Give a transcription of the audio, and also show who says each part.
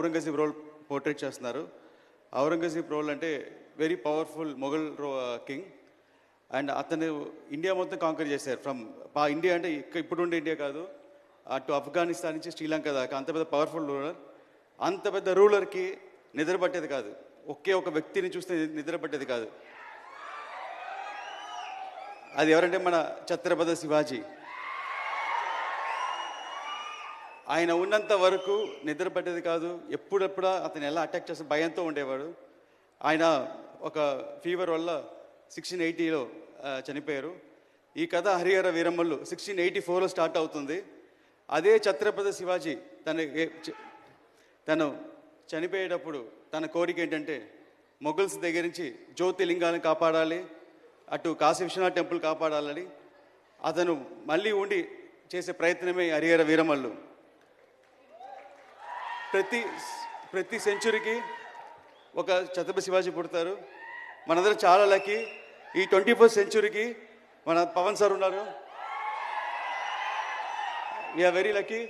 Speaker 1: Aurangzeb role portrait చేస్తున్నారు. Aurangzeb role అంటే very powerful Mughal రో కింగ్ అండ్ అతను ఇండియా మొత్తం కాంకర్ చేశారు. ఫ్రమ్ పా ఇండియా అంటే ఇప్పుడుండే ఇప్పుడు ఉండే ఇండియా కాదు. అటు ఆఫ్ఘనిస్తాన్ నుంచి శ్రీలంక దాకా అంత పెద్ద పవర్ఫుల్ రూలర్ అంత పెద్ద రూలర్కి నిద్రపట్టేది కాదు. ఒకే ఒక వ్యక్తిని చూస్తే నిద్ర పట్టేది కాదు. అది ఎవరంటే మన ఛత్రపతి శివాజీ. ఆయన ఉన్నంత వరకు నిద్ర పట్టేది కాదు. ఎప్పుడెప్పుడు అతను ఎలా అటాక్ చేస్తే భయంతో ఉండేవాడు. ఆయన ఒక ఫీవర్ వల్ల సిక్స్టీన్ ఎయిటీలో చనిపోయారు. ఈ కథ హరిహర వీరమ్మలు సిక్స్టీన్ ఎయిటీ ఫోర్లో స్టార్ట్ అవుతుంది. అదే ఛత్రపతి శివాజీ తన ఏ- చ- తను చనిపోయేటప్పుడు తన కోరిక ఏంటంటే మొఘల్స్ దగ్గర నుంచి జ్యోతిలింగాన్ని కాపాడాలి అటు కాశీ విశ్వనాథ్ టెంపుల్ కాపాడాలని. అతను మళ్ళీ ఉండి చేసే ప్రయత్నమే హరిహర వీరమల్లు. ప్రతి ప్రతి సెంచురీకి ఒక ఛత్రపతి శివాజీ పుడతారు. మనందరం చాలా లక్కీ. ఈ ట్వంటీ ఫోర్ సెంచురీకి మన పవన్ సార్ ఉన్నారు. We are very lucky